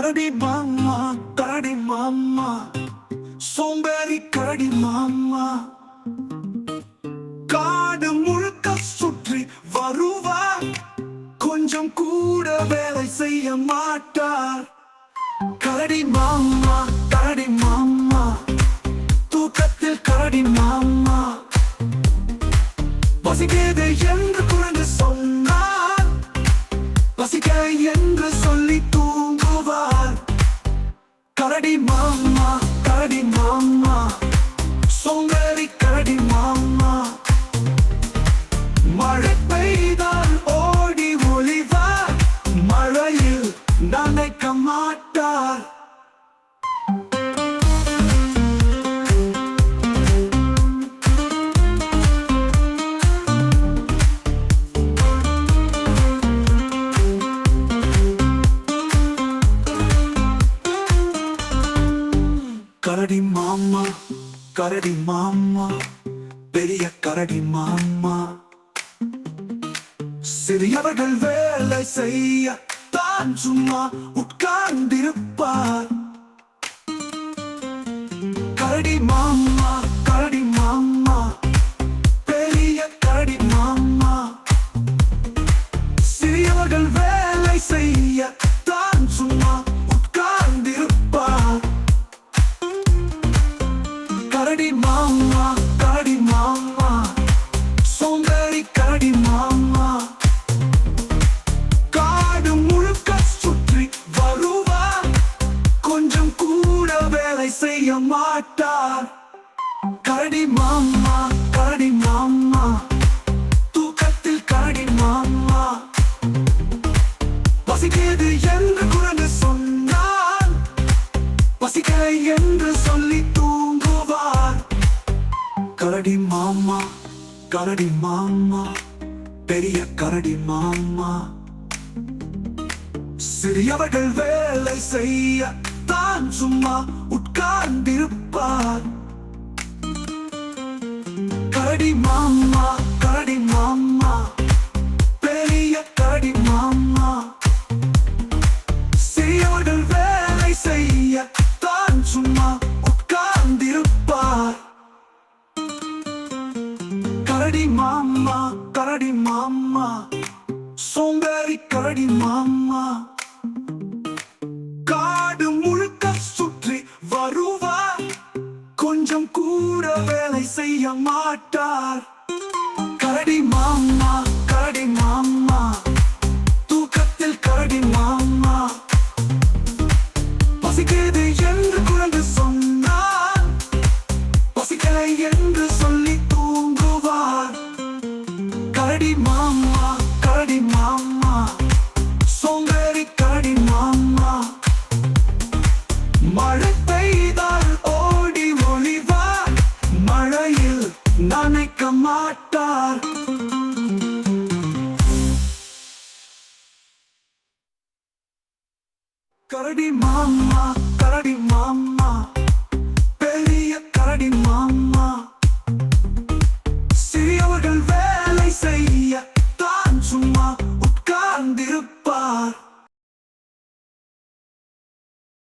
கரடி மாமா கரடி மாமா. சோம்பேறி கரடி மாமா. காடு முழுக்க சுற்றி வருவா. கொஞ்சம் கூட வேலை செய்ய மாட்டார் கரடி மாமா கரடி மாமா. தூக்கத்தில் கரடி மாமா. பசிக்கிறது என்று குழந்தை சொன்னார் பசிக்க என்று சொல்லி கரடி மாமா கரடி மாமா. சோம்பேறி கரடி மாமா. மழை பெய்தால் ஓடி ஒளிவார் மழையில் நனைக்க மாட்டார். கரடி மாமா கரடி மாமா பெரிய கரடி மாமா. சிறியவர்கள் வேலை செய்ய தான் சும்மா உட்கார்ந்திருப்பார் சோம்பேறி மாமா. காடு முழுக்க சுற்றி வருவார் கொஞ்சம் கூட வேலை செய்ய மாட்டார் கடி மாமா கடி மாமா. தூக்கத்தில் கடி மாமா. பசிக்கிறது என்று குரங்கு சொன்னார் பசிக்க என்று சொல்லி தூங்குவார். கடி மாமா. கரடி மாமா பெரிய கரடி மாமா. சிறியவர்கள் வேலை செய்ய தான் சும்மா உட்கார்ந்திருப்பார். கரடி மாமா கரடி மாமா கரடி மாமா சோம்பேறி கரடி மாமா காடு முழுக்க சுற்றி வருவார் கொஞ்சம் கூட வேலை செய்ய மாட்டார். கரடி மாமா கரடி மாமா. சோங்கரி கரடி மாமா. மழை பெய்தால் ஓடி ஒளிவார். மழையில் நனைக்க மாட்டார். கரடி மாமா